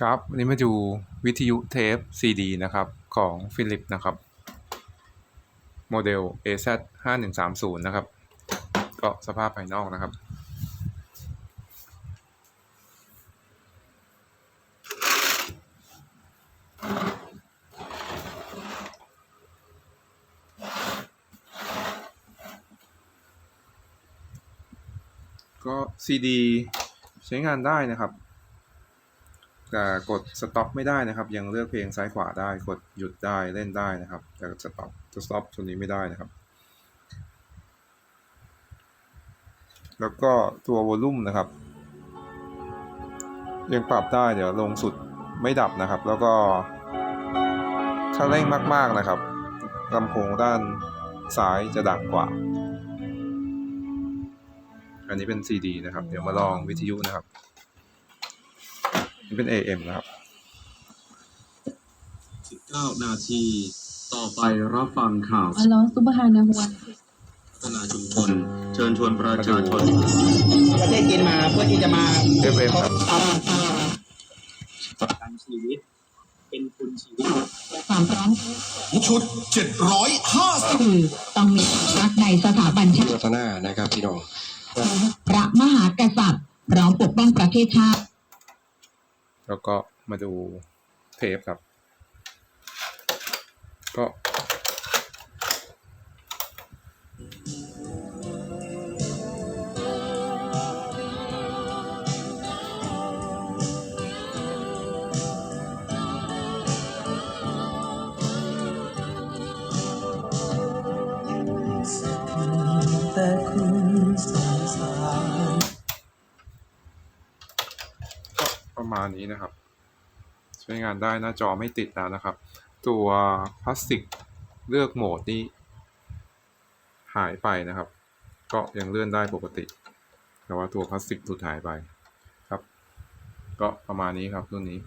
ครับวันนี้มาดูวิทยุเทป CD นะครับของฟิลิปนะครับโมเดล AZ 5130นะครับ ก็สภาพภายนอกนะครับ ก็ CD ใช้งานได้นะครับ กดสต็อปไม่ได้นะครับ ยังเลือกเพลงซ้ายขวาได้ กดหยุดได้เล่นได้นะครับ แต่สต็อปจะสต็อปตัวนี้ไม่ได้นะครับ แล้วก็ตัววอลลุ่มนะครับ ยังปรับได้เดี๋ยวลงสุดไม่ดับนะครับ แล้วก็ ถ้าเร่งมากๆนะครับลำโพงด้านซ้ายจะดังกว่า อันนี้เป็น CD นะครับ เดี๋ยวมาลองวิทยุนะครับ นี่เป็น AM นะครับ 19 นาที ต่อไปรับฟังข่าวอัลลอฮ์ซุบฮานะฮูวะพัฒนาชุมชนเชิญชวนประชาชน ประเทศจีนมาเพื่อที่จะมา FM ครับประกันชีวิต เป็นคุณชีวิตความพร้อมชุด 750คือต้องมีรักในสถาบันชาติพัฒนานะครับพี่น้องพระมหากษัตริย์พร้อมปกป้องประเทศชาติ แล้วก็มาดูเทปครับ ก็แต่คุณ ประมาณนี้นะครับ ใช้งานได้หน้าจอไม่ติดแล้วนะครับ ตัวพลาสติกเลือกโหมดนี้ หายไปนะครับ ก็ยังเลื่อนได้ปกติ แต่ว่าตัวพลาสติกถูกหายไปครับ ก็ประมาณนี้ครับรุ่นนี้